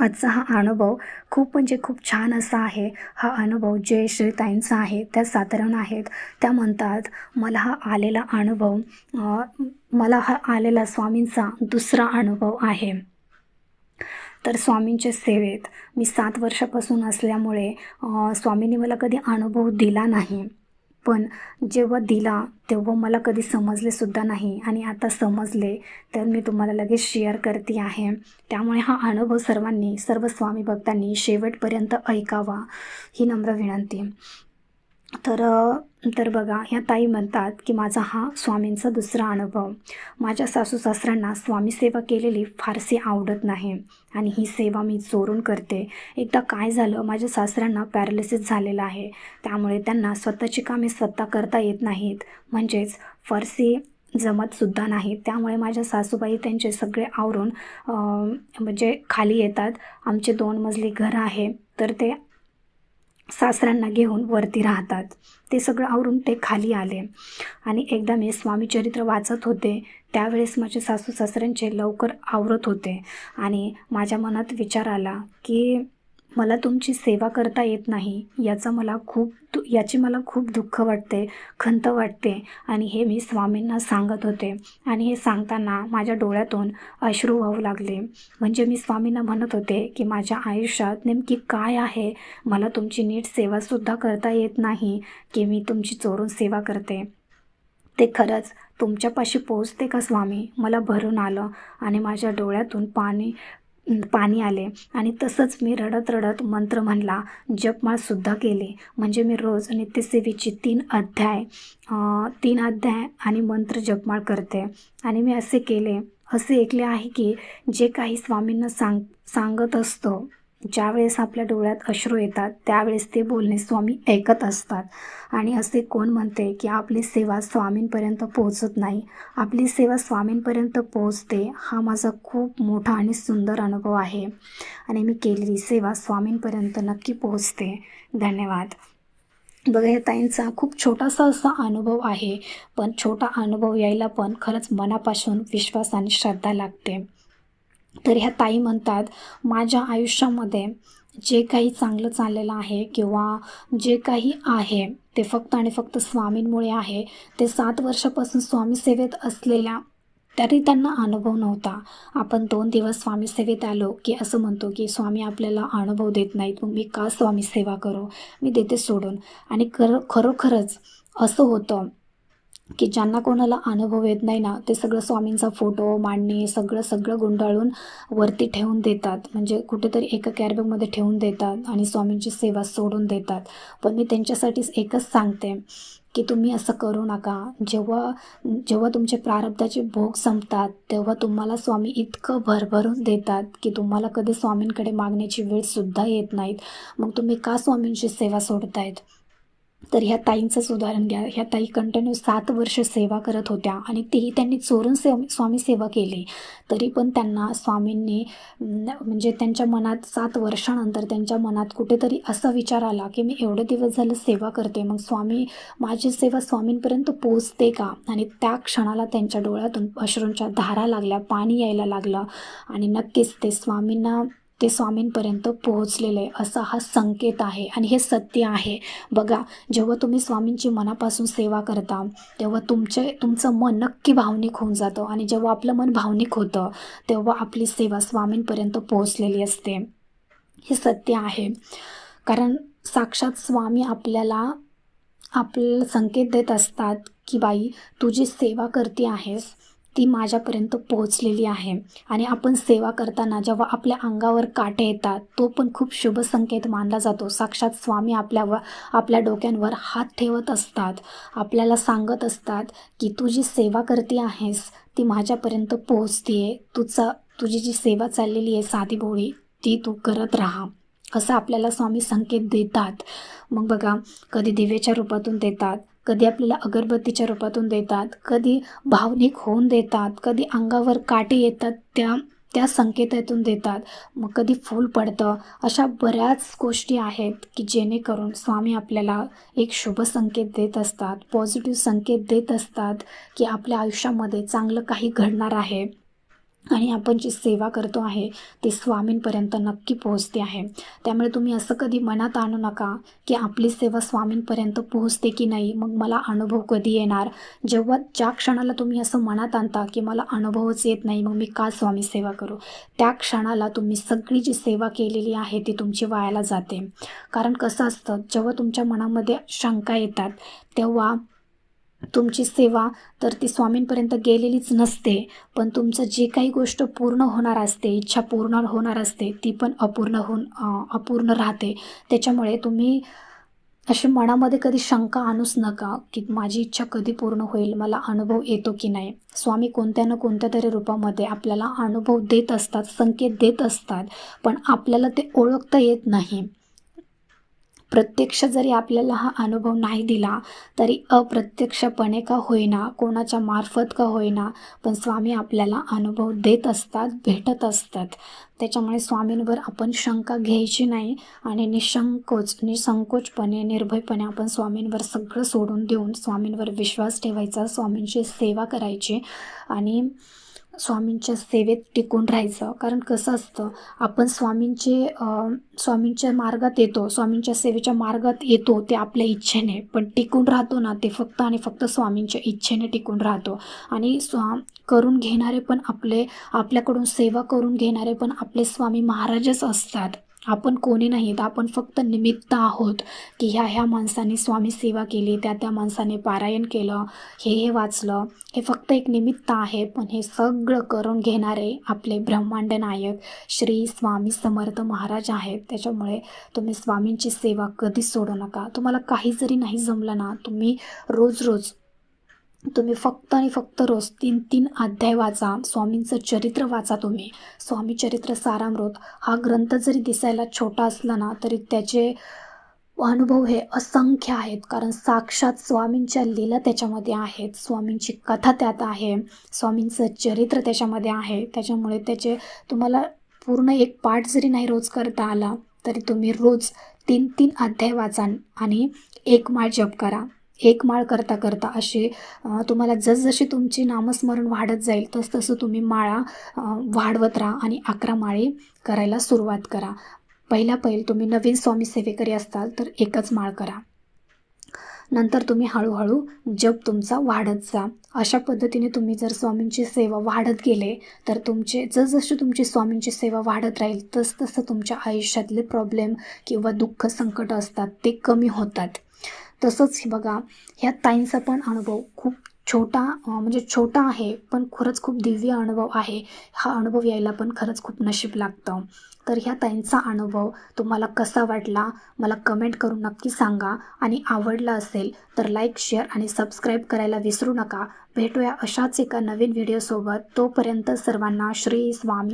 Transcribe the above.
आजचा हा अनुभव खूप म्हणजे खूप छान असा आहे. हा अनुभव जय श्रीताईंचा आहे त्या साधारण आहेत. त्या म्हणतात मला हा आलेला अनुभव मला हा आलेला स्वामींचा दुसरा अनुभव आहे. तर स्वामींच्या सेवेत मी सात वर्षापासून असल्यामुळे स्वामींनी मला कधी अनुभव दिला नाही. पण जेव्हा दिला तेव्हा मला कधी समजलेसुद्धा नाही. आणि आता समजले तर मी तुम्हाला लगेच शेअर करते आहे. त्यामुळे हा अनुभव सर्वांनी सर्व स्वामी भक्तांनी शेवटपर्यंत ऐकावा ही नम्र विनंती. तर तर बघा ह्या ताई म्हणतात की माझा हा स्वामींचा दुसरा अनुभव. माझ्या सासू सासऱ्यांना स्वामी सेवा केलेली फारशी आवडत नाही आणि ही सेवा मी चोरून करते. एकदा काय झालं माझ्या सासऱ्यांना पॅरालिसिस झालेलं आहे. त्यामुळे त्यांना स्वतःची कामे स्वतः करता येत नाहीत. म्हणजेच फारशी जमतसुद्धा नाही. त्यामुळे माझ्या सासूबाई त्यांचे सगळे आवरून म्हणजे खाली येतात. आमचे दोन मजली घर आहे. तर ते सासऱ्यांना घेऊन वरती राहतात. ते सगळं आवरून ते खाली आले. आणि एकदा मी स्वामीचरित्र वाचत होते त्यावेळेस माझे सासू सासऱ्यांचे लवकर आवरत होते. आणि माझ्या मनात विचार आला की मला तुमची सेवा करता येत नाही याचा मला खूप दु याची मला खूप दुःख वाटते खंत वाटते आणि हे मी स्वामींना सांगत होते. आणि हे सांगताना माझ्या डोळ्यातून अश्रू वाहू लागले. म्हणजे मी स्वामींना म्हणत होते की माझ्या आयुष्यात नेमकी काय आहे? मला तुमची नीट सेवासुद्धा करता येत नाही की मी तुमची चोरून सेवा करते. ते खरंच तुमच्यापाशी पोचते का स्वामी? मला भरून आलं आणि माझ्या डोळ्यातून पाणी पाणी आले. आणि तसंच मी रडत रडत मंत्र म्हणला जपमाळसुद्धा केले. म्हणजे मी रोज नित्यसेवेची तीन अध्याय तीन अध्याय आणि मंत्र जपमाळ करते. आणि मी असे केले असे ऐकले आहे की जे काही स्वामींना सांग सांगत असतो ज्यावेळेस आपल्या डोळ्यात अश्रू येतात त्यावेळेस ते बोलणे स्वामी ऐकत असतात. आणि असे कोण म्हणते की आपली सेवा स्वामींपर्यंत पोहोचत नाही. आपली सेवा स्वामींपर्यंत पोहोचते हा माझा खूप मोठा आणि सुंदर अनुभव आहे. आणि मी केलेली सेवा स्वामींपर्यंत नक्की पोहोचते. धन्यवाद. बघा या ताईंचा खूप छोटासा असा अनुभव आहे. पण छोटा अनुभव यायला पण खरंच मनापासून विश्वास आणि श्रद्धा लागते. तर ह्या ताई म्हणतात माझ्या आयुष्यामध्ये जे काही चांगलं चाललेलं आहे किंवा जे काही आहे ते फक्त आणि फक्त स्वामींमुळे आहे. ते सात वर्षापासून स्वामी सेवेत असलेल्या तरी त्यांना अनुभव नव्हता. आपण दोन दिवस स्वामी सेवेत आलो की असं म्हणतो की स्वामी आपल्याला अनुभव देत नाहीत. मग मी का स्वामी सेवा करू? मी देते सोडून. आणि खरं खरोखरच असं होतं की ज्यांना कोणाला अनुभव येत नाही ना ते सगळं स्वामींचा फोटो मांडणी सगळं सगळं गुंडाळून वरती ठेवून देतात. म्हणजे कुठेतरी एका कॅरबॅगमध्ये ठेवून देतात आणि स्वामींची सेवा सोडून देतात. पण मी त्यांच्यासाठीच एकच सांगते की तुम्ही असं करू नका. जेव्हा जेव्हा तुमचे प्रारब्धाचे भोग संपतात तेव्हा तुम्हाला स्वामी इतकं भरभरून देतात की तुम्हाला कधी स्वामींकडे मागण्याची वेळसुद्धा येत नाहीत. मग तुम्ही का स्वामींची सेवा सोडतायत? तर ह्या ताईंचंच उदाहरण घ्या. ह्या ताई कंटिन्यू सात वर्ष सेवा करत होत्या आणि तेही त्यांनी चोरून सेव स्वामी सेवा केली. तरी पण त्यांना स्वामींनी म्हणजे त्यांच्या मनात सात वर्षानंतर त्यांच्या मनात कुठेतरी असा विचार आला की मी एवढे दिवस झालं सेवा करते मग स्वामी माझी सेवा स्वामींपर्यंत पोचते का? आणि त्या क्षणाला त्यांच्या डोळ्यातून अश्रूंच्या धारा लागल्या पाणी यायला लागलं. आणि नक्कीच ते स्वामींना ते स्वामींपर्यंत पोहोचलेले असा हा संकेत आहे आणि हे सत्य आहे. बघा जेव्हा तुम्ही स्वामींची मनापासून सेवा करता तेव्हा तुमचे तुमचं मन नक्की भावनिक होऊन जातं आणि जेव्हा आपलं मन भावनिक होतं तेव्हा आपली सेवा स्वामींपर्यंत पोहोचलेली असते. हे सत्य आहे. कारण साक्षात स्वामी आपल्याला आपल्याला संकेत देत असतात की बाई तू जी सेवा करते आहेस ती माझ्यापर्यंत पोहोचलेली आहे. आणि आपण सेवा करताना जेव्हा आपल्या अंगावर काटे येतात तो पण खूप शुभ संकेत मानला जातो. साक्षात स्वामी आपल्यावर आपल्या डोक्यांवर हात ठेवत असतात. आपल्याला सांगत असतात की तू जी सेवा करते आहेस ती माझ्यापर्यंत पोहोचते तुझा तुझी जी सेवा चाललेली आहे साधी भोळी ती तू करत राहा. असं आपल्याला स्वामी संकेत देतात. मग बघा कधी दिव्याच्या रूपातून देतात कधी आपल्याला अगरबत्तीच्या रूपातून देतात कधी भावनिक होऊन देतात कधी अंगावर काटे येतात त्या त्या संकेतातून देतात. मग कधी फूल पडतं अशा बऱ्याच गोष्टी आहेत की जेणेकरून स्वामी आपल्याला एक शुभ संकेत देत असतात पॉझिटिव्ह संकेत देत असतात की आपल्या आयुष्यामध्ये चांगलं काही घडणार आहे. आणि आपण जी सेवा करतो आहे ती स्वामींपर्यंत नक्की पोहोचते आहे. त्यामुळे तुम्ही असं कधी मनात आणू नका की आपली सेवा स्वामींपर्यंत पोहोचते की नाही मग मला अनुभव कधी येणार? जेव्हा ज्या क्षणाला तुम्ही असं मनात आणता की मला अनुभवच येत नाही मग मी का स्वामी सेवा करू? त्या क्षणाला तुम्ही सगळी जी सेवा केलेली आहे ती तुमची वायाला जाते. कारण कसं असतं जेव्हा तुमच्या मनामध्ये शंका येतात तेव्हा तुमची सेवा तर ती स्वामींपर्यंत गेलेलीच नसते पण तुमचं जे काही गोष्ट पूर्ण होणार असते इच्छा पूर्ण होणार असते ती पण अपूर्ण होऊन अपूर्ण राहते. त्याच्यामुळे तुम्ही अशी मनामध्ये कधी शंका आणूच नका की माझी इच्छा कधी पूर्ण होईल मला अनुभव येतो की नाही. स्वामी कोणत्या ना कोणत्या तरी रूपामध्ये आपल्याला अनुभव देत असतात संकेत देत असतात पण आपल्याला ते ओळखता येत नाही. प्रत्यक्ष जरी आपल्याला हा अनुभव नाही दिला तरी अप्रत्यक्षपणे का होईना कोणाच्या मार्फत का होईना पण स्वामी आपल्याला अनुभव देत असतात भेटत असतात. त्याच्यामुळे स्वामींवर आपण शंका घ्यायची नाही आणि निशंकोच निसंकोचपणे निर्भयपणे आपण स्वामींवर सगळं सोडून देऊन स्वामींवर विश्वास ठेवायचा स्वामींची सेवा करायची आणि स्वामींच्या सेवेत टिकून राहायचं. कारण कसं असतं आपण स्वामींचे स्वामींच्या मार्गात येतो स्वामींच्या सेवेच्या मार्गात येतो ते आपल्या इच्छेने. पण टिकून राहतो ना ते फक्त आणि फक्त स्वामींच्या इच्छेने टिकून राहतो. आणि स्वा करून घेणारे पण आपले आपल्याकडून सेवा करून घेणारे पण आपले स्वामी महाराजच असतात. आपण कोणी नाहीत आपण फक्त निमित्त आहोत की ह्या ह्या माणसाने स्वामी सेवा केली त्या त्या माणसाने पारायण केलं हे हे वाचलं. हे फक्त एक निमित्त आहे पण हे सगळं करून घेणारे आपले ब्रह्मांड नायक श्री स्वामी समर्थ महाराज आहेत. त्याच्यामुळे तुम्ही स्वामींची सेवा कधीच सोडू नका. तुम्हाला काही जरी नाही जमलं ना तुम्ही रोज रोज तुम्ही फक्त आणि फक्त रोज तीन तीन अध्याय वाचा. स्वामींचं चरित्र वाचा तुम्ही. स्वामी चरित्र सारामृत हा ग्रंथ जरी दिसायला छोटा असला ना तरी त्याचे अनुभव हे असंख्य आहेत. कारण साक्षात स्वामींच्या लीला त्याच्यामध्ये आहेत. स्वामींची कथा त्यात आहे. स्वामींचं चरित्र त्याच्यामध्ये आहे. त्याच्यामुळे त्याचे तुम्हाला पूर्ण एक पाठ जरी नाही रोज करता आला तरी तुम्ही रोज तीन तीन अध्याय वाचा आणि एक माळ जप करा. एक माळ करता करता असे तुम्हाला जसजशी तुमची नामस्मरण वाढत जाईल तस तसं तुम्ही माळा वाढवत राहा आणि अकरा माळे करायला सुरुवात करा. पहिला पहिल तुम्ही नवीन स्वामी सेवेकरी असताल तर एकच माळ करा. नंतर तुम्ही हळूहळू जप तुमचा वाढत जा. अशा पद्धतीने तुम्ही जर स्वामींची सेवा वाढत गेले तर तुमचे जसजशी तुमची स्वामींची सेवा वाढत राहील तसतसं तुमच्या आयुष्यातले प्रॉब्लेम किंवा दुःख संकट असतात ते कमी होतात. तसंच बघा ह्या ताईंचा पण अनुभव खूप छोटा म्हणजे छोटा आहे पण खरंच खूप दिव्य अनुभव आहे. हा अनुभव यायला पण खरंच खूप नशीब लागतं. तर ह्या ताईंचा अनुभव तुम्हाला कसा वाटला मला कमेंट करून नक्की सांगा. आणि आवडला असेल तर लाईक शेअर आणि सबस्क्राईब करायला विसरू नका. भेटूया अशाच एका नवीन व्हिडिओसोबत तोपर्यंत सर्वांना श्री स्वामी